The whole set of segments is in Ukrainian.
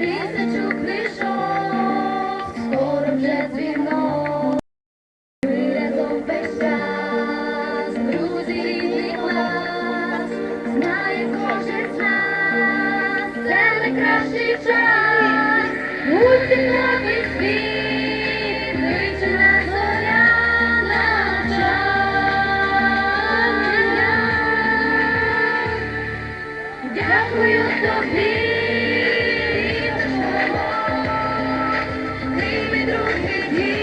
тисячу книжок, скоро вже дзвінок. Ми разом весь час, друзі, рідний клас, знає кожен з нас, це найкращий час, у цікавий світ, вичина зоря навчання. Дякую тобі, Thank you.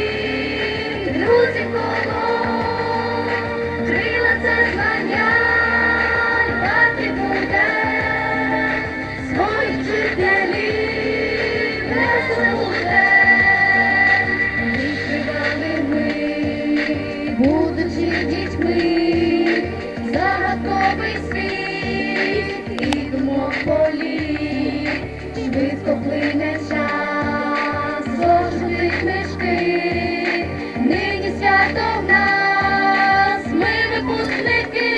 Книжки, нині свято в нас, ми випускники,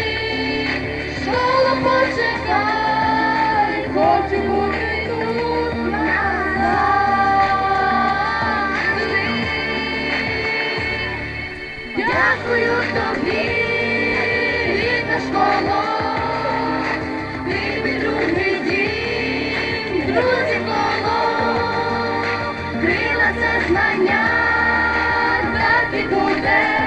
школа почекай, хочу бути тут назавжди. Дякую тобі, рідна школа, Happy birthday.